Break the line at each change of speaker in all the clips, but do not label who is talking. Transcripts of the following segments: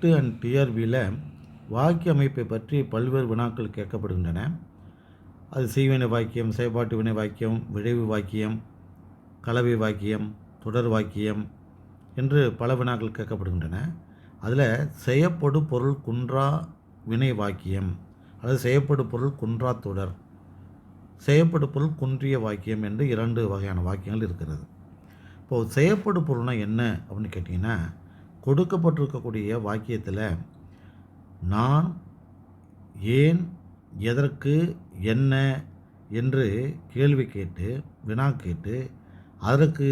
TET and டிஆர்பியில் வாக்கிய அமைப்பை பற்றி பல்வேறு வினாக்கள் கேட்கப்படுகின்றன. அது செய்வினை வாக்கியம் செயற்பாட்டு வினை வாக்கியம் விளைவு வாக்கியம் கலவை வாக்கியம் தொடர் வாக்கியம் என்று பல வினாக்கள் கேட்கப்படுகின்றன. அதில் செய்யப்படு பொருள் குன்றா வினை வாக்கியம் அல்லது செய்யப்படு பொருள் குன்றா தொடர் செய்யப்படு பொருள் குன்றிய வாக்கியம் என்று இரண்டு வகையான வாக்கியங்கள் இருக்கிறது. இப்போது செய்யப்படு பொருள்னால் என்ன அப்படின்னு கேட்டிங்கன்னா கொடுக்கப்பட்டிருக்கக்கூடிய வாக்கியத்தில் நான் ஏன் எதற்கு என்ன என்று கேள்வி கேட்டு வினா கேட்டு அதற்கு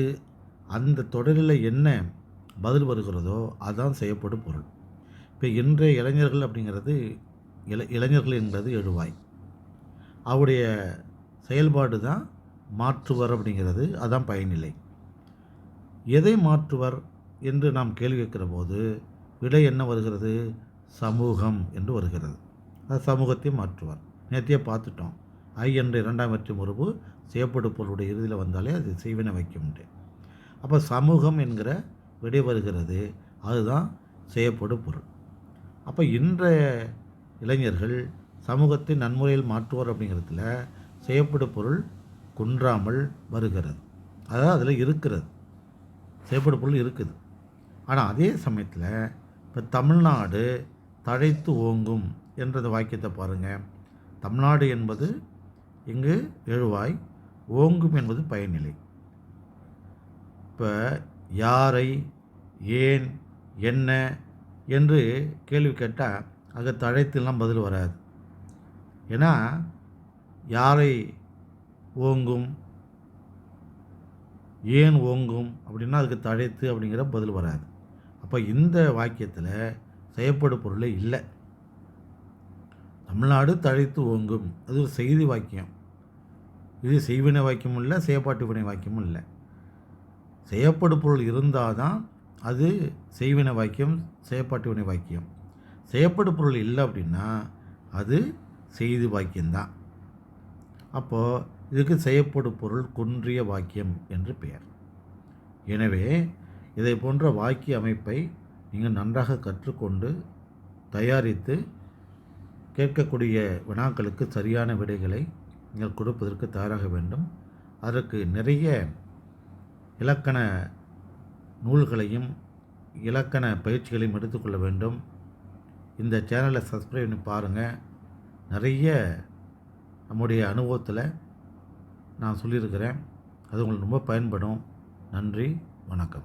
அந்த தொடரில் என்ன பதில் வருகிறதோ அதுதான் செய்யப்படும் பொருள். இப்போ இன்றைய இளைஞர்கள் அப்படிங்கிறது இள இளைஞர்கள் என்பது எழுவாய். அவருடைய செயல்பாடு தான் மாற்றுவர் அப்படிங்கிறது அதான் பயனில்லை எதை மாற்றுவர்? என்று நாம் கேள்வி கேட்கிற போது விடை என்ன வருகிறது? சமூகம் என்று வருகிறது. அது சமூகத்தை மாற்றுவார். நேற்றையே பார்த்துட்டோம். ஐ என்ற இரண்டாம் வெற்றி முறவு செய்யப்படும் பொருளுடைய இறுதியில் வந்தாலே அது செய்வினை வைக்கும் அப்போ சமூகம் என்கிற விடை வருகிறது. அதுதான் செய்யப்படும் பொருள். அப்போ இன்றைய இளைஞர்கள் சமூகத்தை நன்முறையில் மாற்றுவார் அப்படிங்கிறதுல செய்யப்படும் பொருள் குன்றாமல் வருகிறது. அதாவது அதில் இருக்கிறது. செய்யப்படும் பொருள் இருக்குது. ஆனால் அதே சமயத்தில் இப்போ தமிழ்நாடு தழைத்து ஓங்கும் என்ற வாக்கியத்தை பாருங்கள் தமிழ்நாடு என்பது இங்கு எழுவாய் ஓங்கும் என்பது பயனிலை. இப்போ யாரை ஏன் என்ன என்று கேள்வி கேட்டால் அங்கே தழைத்துலாம் பதில் வராது. ஏன்னா யாரை ஓங்கும் ஏன் ஓங்கும் அப்படின்னா அதுக்கு தழைத்து அப்படிங்கிற பதில் வராது. அப்போ இந்த வாக்கியத்தில் செய்யப்படும் பொருளே இல்லை. தமிழ்நாடு தழைத்து ஓங்கும். அது ஒரு செய்தி வாக்கியம். இது செய்வினை வாக்கியமும் இல்லை செய்யப்பாட்டு வினை வாக்கியமும் இல்லை. செய்யப்படும் பொருள் இருந்தால் தான் அது செய்வினை வாக்கியம் செய்யப்பாட்டு வினை வாக்கியம். செய்யப்படும் பொருள் இல்லை அப்படின்னா அது செய்தி வாக்கியம்தான். அப்போது இதுக்கு செய்யப்படும் பொருள் குன்றிய வாக்கியம் என்று பெயர். எனவே இதை போன்ற வாக்கிய அமைப்பை நீங்கள் நன்றாக கற்றுக்கொண்டு தயாரித்து கேட்கக்கூடிய வினாக்களுக்கு சரியான விடைகளை நீங்கள் கொடுப்பதற்கு தயாராக வேண்டும். அதற்கு நிறைய இலக்கண நூல்களையும் இலக்கண பயிற்சிகளையும் எடுத்துக்கொள்ள வேண்டும். இந்த சேனலை சப்ஸ்கிரைப் பண்ணி பாருங்கள் நிறைய நம்முடைய அனுபவத்தில் நான் சொல்லியிருக்கிறேன். அது உங்களுக்கு ரொம்ப பயன்படும். நன்றி வணக்கம்.